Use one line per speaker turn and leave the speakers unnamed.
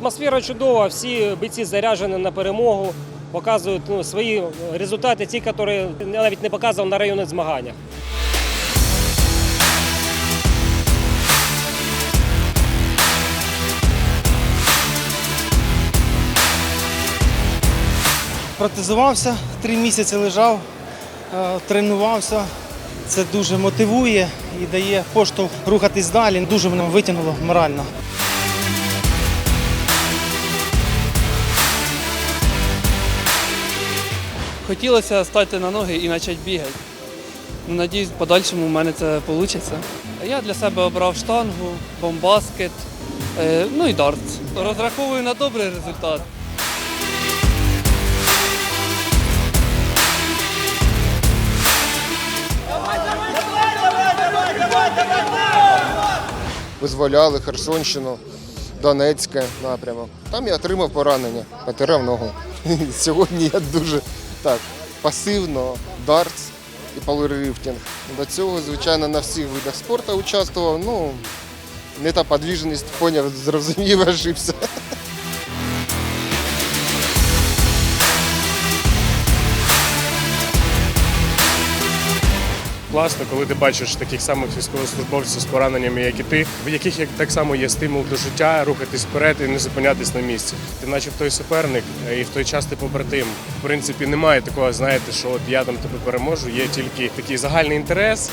Атмосфера чудова, всі бійці заряджені на перемогу, показують ну, свої результати, ті, які навіть не показував на районних змаганнях.
Протезувався, три місяці лежав, е, тренувався. Це дуже мотивує і дає поштовх рухатись далі. Дуже мене витягнуло морально.
Хотілося стати на ноги і почати бігати. Ну, Надіюсь, в подальшому в мене це вийде. Я для себе обрав штангу, бомбаскет, е, ну і дартс. Розраховую на добрий результат.
визволяли Херсонщину, Донецьке напрямок. Там я отримав поранення, потеряв ногу. Сьогодні я дуже так пасивно, дартс і пауерліфтинг. До цього, звичайно, на всіх видах спорту участвував. Ну, не та подвіженість, поняв, зрозумів, ошибся.
Класно, коли ти бачиш таких самих військовослужбовців з пораненнями, як і ти, в яких як так само є стимул до життя, рухатись вперед і не зупинятись на місці. Ти наче в той суперник, е, і в той час ти побратим. В принципі, немає такого, знаєте, що от я там тебе переможу. Є тільки такий загальний інтерес.